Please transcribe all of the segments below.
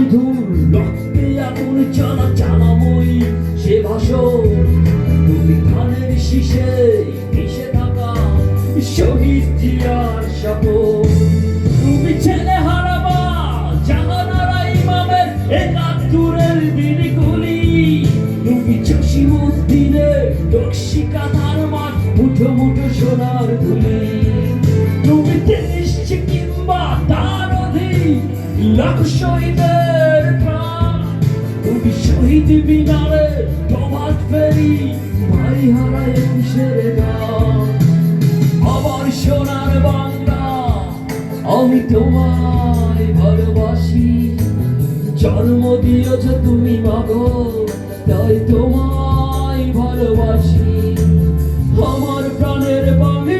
বন্ধুর রক্তে জ্বালাময়ী সে ভাষণ। তুমি ধানের শীষে মিশে থাকা শহীদ জিয়ার তুমি ছেলে হারাবা জাহানারা ইমামের একাত্তরের তুমি মাঠ মুঠো মুঠো সোনার ধুলি। তুমি টেনিস কিংবা তার অধীন লাখ শহীদের শহীদ মিনারে প্রভাত ফেরি ভাই হারায় গান। আমার সোনার বাংলা, আমি তোমায় ভালোবাসি। জন্ম দিয়েছ তুমি মাগো, তাই তোমায় ভালোবাসি। আমার প্রাণের বাংলা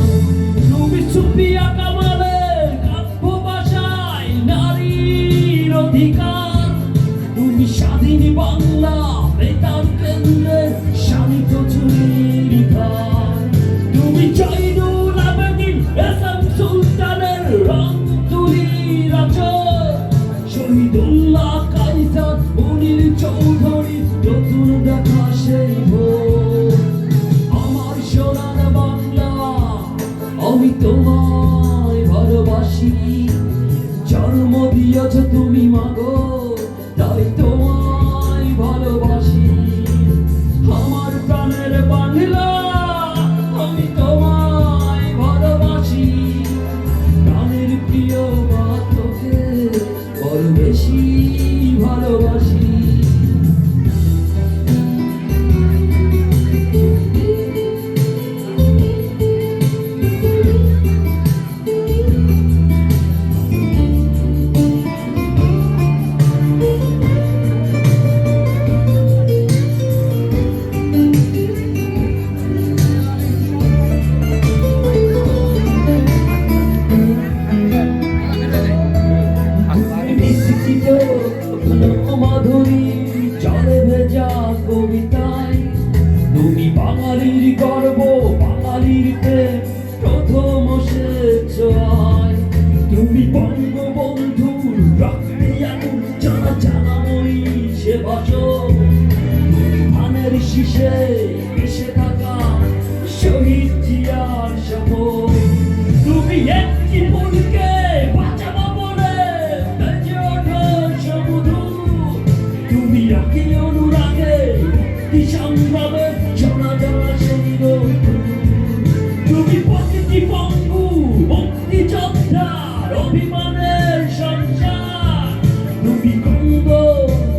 স্বাধীন বাংলা, বেতার কেন্দ্রের শান্ত চুরির তুমি জয়নুল আবেদিন এসএম সুলতানের রং তুলির আচর। শহীদুল্লাহ কাইসার মুনির চৌধুরী, নতুন দেখা সেই আমার সোনার বাংলা, আমি তোমায় ভালোবাসি। জন্ম দিয়েছ তুমি মাগো। তাই তোমায় মাধুরী চলে ভেজা কবিতায়। তুমি বাঙালির গর্ব বাঙালির প্রেম।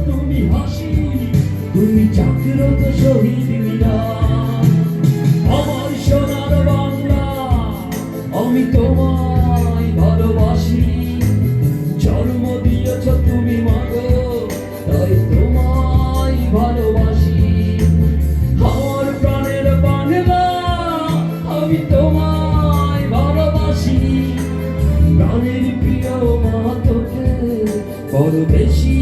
তুমি হাসি, তুমি জাগ্রত আমার সোনার আমি তোমায় ভালোবাসি। তোমায় ভালোবাসি। আমার প্রাণের আমি তোমায় ভালোবাসি। প্রাণের প্রিয় বড় বেশি